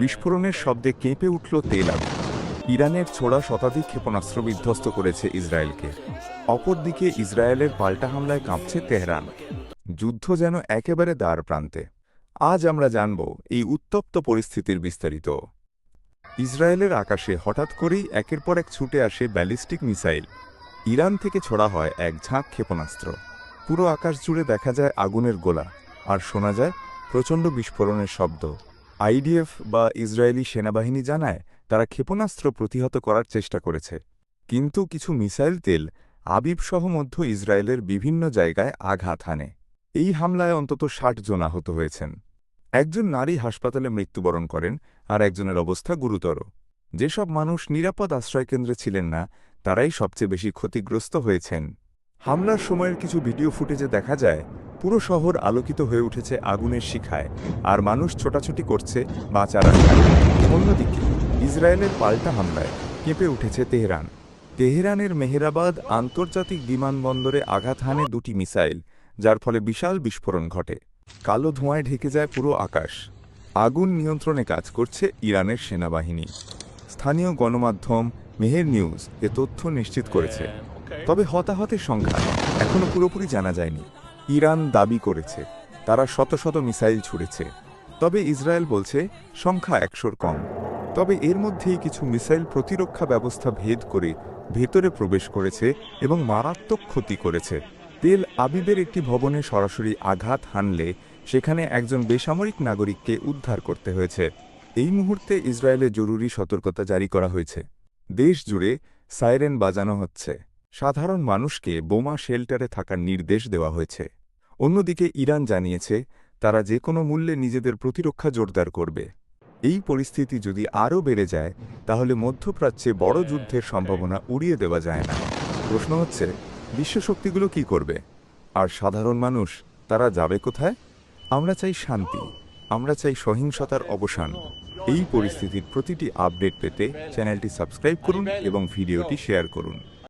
বিস্ফোরণের শব্দে কেঁপে উঠল তেল আবিব। ইরানের ছোড়া শতাধিক ক্ষেপণাস্ত্র বিধ্বস্ত করেছে ইসরায়েলকে। অপরদিকে ইসরায়েলের পাল্টা হামলায় কাঁপছে তেহরান। যুদ্ধ যেন একেবারে দ্বার প্রান্তে। আজ আমরা জানব এই উত্তপ্ত পরিস্থিতির বিস্তারিত। ইসরায়েলের আকাশে হঠাৎ করেই একের পর এক ছুটে আসে ব্যালিস্টিক মিসাইল। ইরান থেকে ছোড়া হয় এক ঝাঁক ক্ষেপণাস্ত্র। পুরো আকাশ জুড়ে দেখা যায় আগুনের গোলা। আর শোনা যায় প্রচণ্ড বিস্ফোরণের শব্দ। আইডিএফ বা ইসরায়েলি সেনাবাহিনী জানায়, তারা ক্ষেপণাস্ত্র প্রতিহত করার চেষ্টা করেছে। কিন্তু কিছু মিসাইল তেল আবিবসহ মধ্য ইসরায়েলের বিভিন্ন জায়গায় আঘাত হানে। এই হামলায় অন্তত ষাট জন আহত হয়েছেন। একজন নারী হাসপাতালে মৃত্যুবরণ করেন আর একজনের অবস্থা গুরুতর। যেসব মানুষ নিরাপদ আশ্রয়কেন্দ্রে ছিলেন না, তারাই সবচেয়ে বেশি ক্ষতিগ্রস্ত হয়েছেন। হামলার সময়ের কিছু ভিডিও ফুটেজে দেখা যায় পুরো শহর আলোকিত হয়ে উঠেছে আগুনের শিখায়, আর মানুষ ছোটাছুটি করছে বাঁচার অন্যদিকে, ইসরায়েলের পাল্টা হামলায় কেঁপে উঠেছে তেহরান। তেহরানের মেহেরাবাদ আন্তর্জাতিক বিমানবন্দরে আঘাত হানে দুটি মিসাইল, যার ফলে বিশাল বিস্ফোরণ ঘটে। কালো ধোঁয়ায় ঢেকে যায় পুরো আকাশ। আগুন নিয়ন্ত্রণে কাজ করছে ইরানের সেনাবাহিনী। স্থানীয় গণমাধ্যম মেহের নিউজ এ তথ্য নিশ্চিত করেছে। তবে হতাহতের সংখ্যা এখনও পুরোপুরি জানা যায়নি। ইরান দাবি করেছে। তারা শত শত মিসাইল ছুড়েছে। তবে ইসরায়েল বলছে, সংখ্যা একশোর কম। তবে এর মধ্যেই কিছু মিসাইল প্রতিরক্ষা ব্যবস্থা ভেদ করে ভেতরে প্রবেশ করেছে এবং মারাত্মক ক্ষতি করেছে। তেল আবিবের একটি ভবনে সরাসরি আঘাত হানলে সেখানে একজন বেসামরিক নাগরিককে উদ্ধার করতে হয়েছে। এই মুহূর্তে ইসরায়েলে জরুরি সতর্কতা জারি করা হয়েছে। দেশ জুড়ে সাইরেন বাজানো হচ্ছে। সাধারণ মানুষকে বোমা শেল্টারে থাকার নির্দেশ দেওয়া হয়েছে। অন্যদিকে ইরান জানিয়েছে, তারা যে কোনো মূল্যে নিজেদের প্রতিরক্ষা জোরদার করবে। এই পরিস্থিতি যদি আরও বেড়ে যায়, তাহলে মধ্যপ্রাচ্যে বড় যুদ্ধের সম্ভাবনা উড়িয়ে দেওয়া যায় না। প্রশ্ন হচ্ছে, বিশ্বশক্তিগুলো কি করবে? আর সাধারণ মানুষ, তারা যাবে কোথায়? আমরা চাই শান্তি, আমরা চাই সহিংসতার অবসান। এই পরিস্থিতির প্রতিটি আপডেট পেতে চ্যানেলটি সাবস্ক্রাইব করুন এবং ভিডিওটি শেয়ার করুন।